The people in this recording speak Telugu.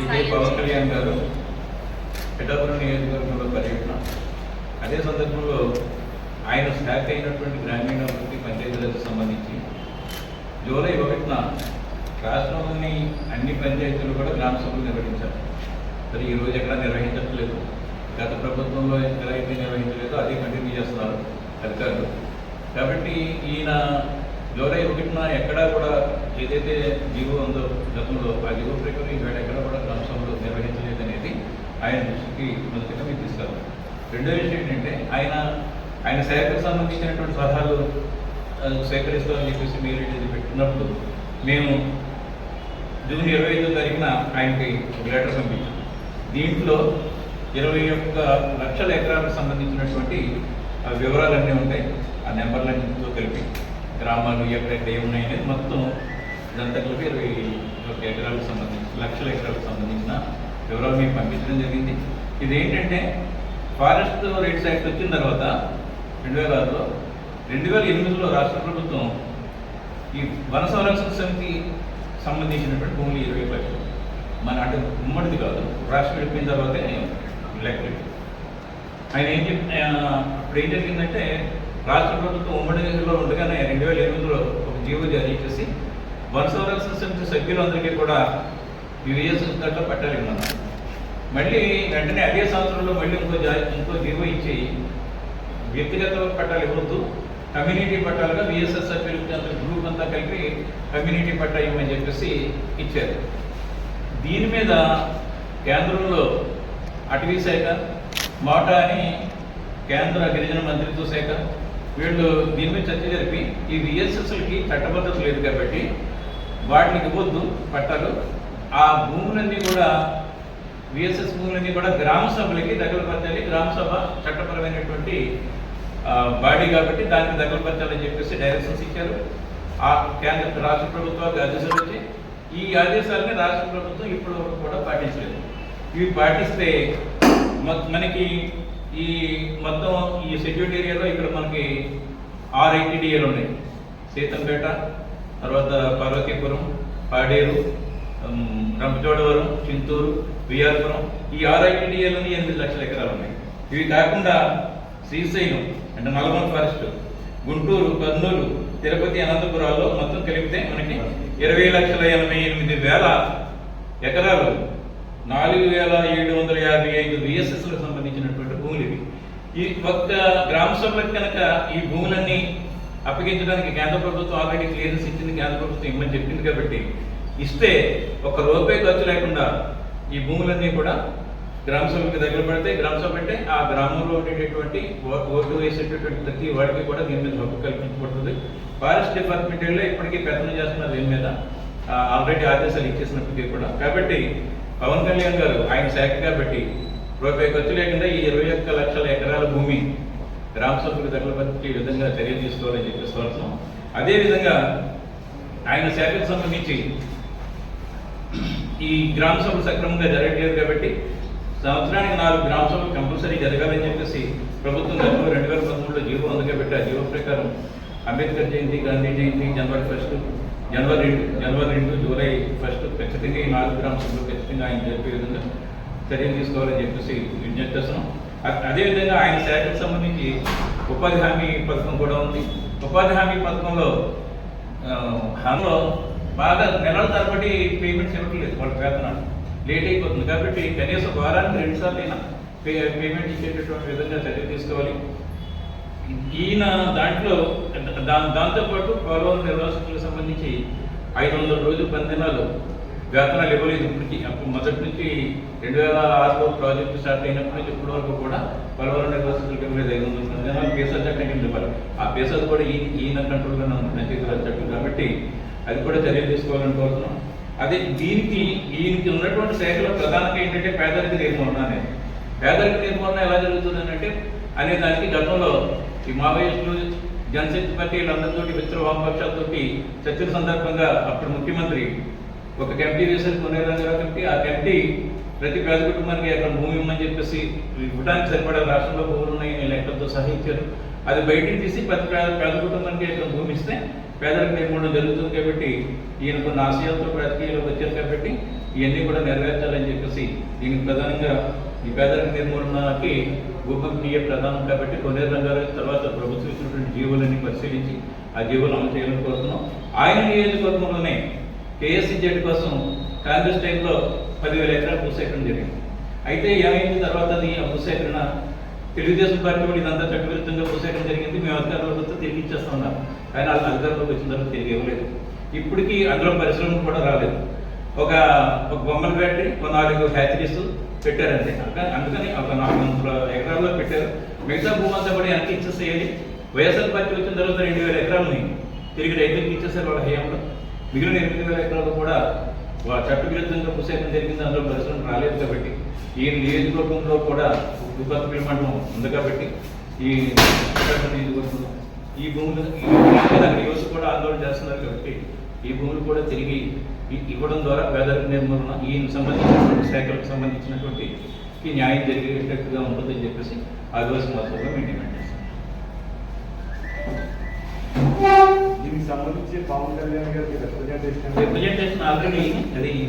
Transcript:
విజయ్ పవన్ కళ్యాణ్ గారు పిఠాపురం నియోజకవర్గంలో పర్యటన. అదే సందర్భంలో ఆయన శాఖ అయినటువంటి గ్రామీణాభివృద్ధి పంచాయతీలకు సంబంధించి జూలై ఒకటిన రాష్ట్రంలోని అన్ని పంచాయతీలు కూడా గ్రామ సభలు నిర్వహించారు. మరి ఈరోజు ఎక్కడ నిర్వహించట్లేదు. గత ప్రభుత్వంలో ఎలా అయితే నిర్వహించలేదో అదే కంటిన్యూ చేస్తున్నారు అధికారులు. కాబట్టి ఈయన జూలై ఒకటిన ఎక్కడా కూడా ఏదైతే జీవో ఉందో గతంలో ఆ జీవో ప్రకారం ఈవేళ ఎక్కడ కూడా గ్రామ నిర్వహించలేదనేది నిర్వహించలేదు అనేది ఆయన దృష్టికి మొదటిగా మీకు తీసుకెళ్తాం రెండో విషయం ఏంటంటే ఆయన ఆయన శాఖకు సంబంధించినటువంటి సలహాలు సేకరిస్తామని చెప్పేసి మీరు ఇది పెట్టినప్పుడు మేము జూన్ ఇరవై ఐదో తారీఖున ఆయనకి ఒక లెటర్ పంపించాం. దీంట్లో ఇరవై ఒక్క లక్షల ఎకరాలకు సంబంధించినటువంటి ఆ వివరాలన్నీ ఉంటాయి. ఆ నెంబర్లన్నింటితో కలిపి గ్రామాలు ఎక్కడెక్కడ ఏమున్నాయి అనేది మొత్తం ఇదంతా కలిపి ఇరవై ఒక ఎకరాలకు సంబంధించి లక్షల ఎకరాలకు సంబంధించిన వివరాలు మేము పంపించడం జరిగింది. ఇది ఏంటంటే ఫారెస్ట్ రైట్స్ యాక్ట్ వచ్చిన తర్వాత రెండు వేల ఆరులో రెండు వేల ఎనిమిదిలో రాష్ట్ర ప్రభుత్వం ఈ వన సంరక్షణ సమితి సంబంధించినటువంటి భూములు ఇరవై లక్షలు. మన అంటే ఉమ్మడిది కాదు రాష్ట్రం వెళ్ళిపోయిన తర్వాతే లెక్క ఆయన ఏం చెప్ అప్పుడు ఏం జరిగిందంటే రాష్ట్ర ప్రభుత్వం ఉమ్మడిలో ఉండగానే రెండు వేల ఎనిమిదిలో ఒక జీవో జారీ చేసి వన సంరక్షణ సమితి సభ్యులందరికీ కూడా ఈ విఎస్ఎస్ దాంట్లో పట్టాలి మనం మళ్ళీ వెంటనే అదే సంవత్సరంలో మళ్ళీ ఇంకో జా ఇంకో జీవో ఇచ్చి వ్యక్తిగత పట్టాలు ఇవ్వద్దు కమ్యూనిటీ పట్టాలుగా విఎస్ఎస్ సభ్యులకి అంత గ్రూప్ అంతా కలిపి కమ్యూనిటీ పట్టా ఇవ్వమని చెప్పేసి ఇచ్చారు. దీని మీద కేంద్రంలో అటవీ శాఖ మోటా అని కేంద్ర గిరిజన మంత్రిత్వ శాఖ వీళ్ళు దీని మీద చర్చ జరిపి ఈ విఎస్ఎస్లకి చట్టబద్ధత లేదు కాబట్టి వాటిని ఇవ్వద్దు పట్టాలు ఆ భూములన్నీ కూడా విఎస్ఎస్ భూములన్నీ కూడా గ్రామ సభలకి దగ్గరపరచాలి గ్రామ సభ చట్టపరమైనటువంటి బాడీ కాబట్టి దానికి దగ్గరపరచాలని చెప్పేసి డైరెక్షన్స్ ఇచ్చారు. ఆ కేంద్ర రాష్ట్ర ప్రభుత్వాలకు ఆదేశాలు వచ్చి ఈ ఆదేశాలని రాష్ట్ర ప్రభుత్వం ఇప్పుడు వరకు కూడా పాటించలేదు. ఇవి పాటిస్తే మనకి ఈ మొత్తం ఈ సెక్యూరిటీ ఏరియాలో ఇక్కడ మనకి ఆరు ఐటీడీఏలు ఉన్నాయి. సీతంపేట తర్వాత పార్వతీపురం పాడేరు రంపచోడవరం చింతూరు విఆర్పురం ఈ ఆరు ఐటీడీఏలోని ఎనిమిది లక్షల ఎకరాలు ఉన్నాయి. ఇవి కాకుండా శ్రీశైలం అంటే నల్గొండ ఫారెస్ట్ గుంటూరు కర్నూలు తిరుపతి అనంతపురాల్లో మొత్తం కలిపితే మనకి ఇరవై లక్షల ఎనభై ఎనిమిది వేల ఎకరాలు. నాలుగు వేల ఏడు వందల యాభై ఐదు విఎస్ఎస్లకు సంబంధించినటువంటి భూములు ఇవి ఈ ఒక్క గ్రామ సభలకు కనుక ఈ భూములన్నీ అప్పగించడానికి కేంద్ర ప్రభుత్వం ఆల్రెడీ క్లియరెన్స్ ఇచ్చింది కేంద్ర ప్రభుత్వం ఇమ్మని చెప్పింది కాబట్టి ఇస్తే ఒక రూపాయి ఖర్చు లేకుండా ఈ భూములన్నీ కూడా గ్రామ సభకి దగ్గర పడితే గ్రామ సభ అంటే ఆ గ్రామంలో ఉండేటటువంటి ఓటు వేసేటటువంటి ప్రతి వాడికి కూడా దీని మీద హక్కు కల్పించబడుతుంది. ఫారెస్ట్ డిపార్ట్మెంట్ వెళ్ళి ఇప్పటికీ పెత్తనం చేస్తున్నారు దీని మీద. ఆల్రెడీ ఆదేశాలు ఇచ్చేసినప్పటికీ కూడా. కాబట్టి పవన్ కళ్యాణ్ గారు ఆయన శాఖ కాబట్టి రూపాయి ఖర్చు లేకుండా ఈ ఇరవై ఒక్క లక్షల ఎకరాల భూమి గ్రామ సభకు విధంగా చర్యలు తీసుకోవాలని చెప్పి కోరుతున్నాం అదేవిధంగా ఆయన శాఖకు సంబంధించి ఈ గ్రామ సభలు సక్రమంగా జరగట్లేదు కాబట్టి సంవత్సరానికి నాలుగు గ్రామ సభలు కంపల్సరీ జరగాలని చెప్పేసి ప్రభుత్వం గతంలో రెండు వేల పంతొమ్మిదిలో జీవో అందుకే పెట్టి ఆ జీవో ప్రకారం అంబేద్కర్ జయంతి గాంధీ జయంతి జనవరి ఫస్ట్ జనవరి రెండు జనవరి రెండు జూలై ఫస్ట్ ఖచ్చితంగా ఈ నాలుగు గ్రామ సభలు ఖచ్చితంగా ఆయన జరిపే విధంగా చర్యలు తీసుకోవాలని చెప్పేసి విజ్ఞప్తి చేస్తున్నాం. అదేవిధంగా ఆయన శాఖకు సంబంధించి ఉపాధి హామీ పథకం కూడా ఉంది. ఉపాధి హామీ పథకంలో హామీలో బాగా నెలల తరబడి పేమెంట్స్ ఇవ్వట్లేదు వాళ్ళ వేతనాలు. లేట్ అయిపోతుంది కాబట్టి కనీసం వారానికి రెండుసార్లు అయినా పే పేమెంట్ ఇచ్చేటటువంటి విధంగా చర్య తీసుకోవాలి. ఈయన దాంట్లో దా దాంతోపాటు పౌరవ నిర్వాసితులకు సంబంధించి ఐదు వందల రోజులు పందినాలు వేతనాలు ఇవ్వలేదు ఇప్పటికి అప్పుడు మొదటి నుంచి రెండు వేల ఆరులో ప్రాజెక్టు స్టార్ట్ అయినప్పటి నుంచి ఇప్పటి వరకు కూడా పోలవరం నిర్వాసితులకు ఇవ్వలేదు ఐదు వందల పందినాలు పేసర్ చట్టం కింద ఇవ్వాలి ఆ పేసర్ కూడా ఈ ఈయన కంట్రోల్లోనే ఉంది చేతుల చట్టం. కాబట్టి అది కూడా చర్యలు తీసుకోవాలని కోరుతున్నాం. అదే దీనికి ఈయనకి ఉన్నటువంటి శాఖలో ప్రధానంగా ఏంటంటే పేదరిక నిర్మూలన అనేది. పేదరిక నిర్మూలన ఎలా జరుగుతుంది అంటే అనే దానికి గతంలో ఈ మావోయిస్టులు జనశక్తి పార్టీ వీళ్ళందరితో మిత్ర వామపక్షాలతోటి చర్చల సందర్భంగా అప్పుడు ముఖ్యమంత్రి ఒక కమిటీ వేశారు పునరంగరావు కమిటీ ఆ కమిటీ ప్రతి పేద కుటుంబానికి అక్కడ భూమి ఇమ్మని చెప్పేసి ఇవ్వడానికి సరిపడా రాష్ట్రంలో భూములు ఉన్నాయి లెక్కలతో సహా ఇచ్చారు. అది బయటికి తీసి ప్రతి పేద పేద కుటుంబానికి ఇక్కడ భూమి ఇస్తే పేదలకు నిర్మూలన జరుగుతుంది కాబట్టి ఈయన కొన్ని ఆశయాలతో రాజకీయాలకు వచ్చారు కాబట్టి ఇవన్నీ కూడా నెరవేర్చాలని చెప్పేసి దీనికి ప్రధానంగా ఈ పేదరిక నిర్మూలనకి భూపంపీయ ప్రధానం కాబట్టి కొన్ని రంగాల తర్వాత ప్రభుత్వం ఇచ్చినటువంటి జీవులన్నీ పరిశీలించి ఆ జీవులు అమలు చేయాలని కోరుతున్నాం. ఆయన నియోజకవర్గంలోనే కేఎస్సీ జెడ్ కోసం కాంగ్రెస్ టైంలో పదివేల ఎకరాలు భూసేకరణ జరిగింది. అయితే ఏమైంది తర్వాత అది ఆ భూసేకరణ తెలుగుదేశం పార్టీ కూడా ఇదంతా చట్టవిరుద్ధంగా భూసేకరణ జరిగింది. మేము అధికారంలోకి వస్తే తిరిగి ఇచ్చేస్తా ఉన్నాం. కానీ వాళ్ళు అధికారంలోకి వచ్చిన తర్వాత తిరిగి ఇవ్వలేదు. ఇప్పటికీ అందులో పరిశ్రమలు కూడా రాలేదు. ఒక ఒక బొమ్మల పెట్టి ఒక నాలుగు ఫ్యాక్టరీస్ పెట్టారంతే. అందుకని- ఒక నాలుగు వందల ఎకరాల్లో పెట్టారు. మిగతా భూమంతా కూడా వెనక్కి ఇచ్చేసేయాలి. వైఎస్ఆర్ పార్టీ వచ్చిన తర్వాత రెండు వేల ఎకరాలని తిరిగి రైతులకు ఇచ్చేసారు వాళ్ళ హయాంలో. మిగిలిన ఎనిమిది వేల ఎకరాలు కూడా చట్ట చట్టవిరుద్ధంగా భూసేకరణ జరిగింది. అందులో పరిశ్రమ రాలేదు కాబట్టి ఈ నియోజకవర్గంలో కూడా విపత్తుల మండలం ఉంది కాబట్టి ఈ విశాఖపట్నం నియోజకవర్గంలో ఈ భూములు యువత కూడా ఆందోళన చేస్తున్నారు కాబట్టి ఈ భూములు కూడా తిరిగి ఇవ్వడం ద్వారా పేదరిక నిర్మూలన ఈ సంబంధించినటువంటి శాఖలకు సంబంధించినటువంటి ఈ న్యాయం జరిగేటట్టుగా ఉంటుందని చెప్పేసి ఆదివాసీ మాత్రంలో మేము డిమాండ్ చేస్తాం దీనికి సంబంధించి పవన్ కళ్యాణ్ గారికి రిప్రజెంటేషన్ రిప్రజెంటేషన్ ఆల్రెడీ అది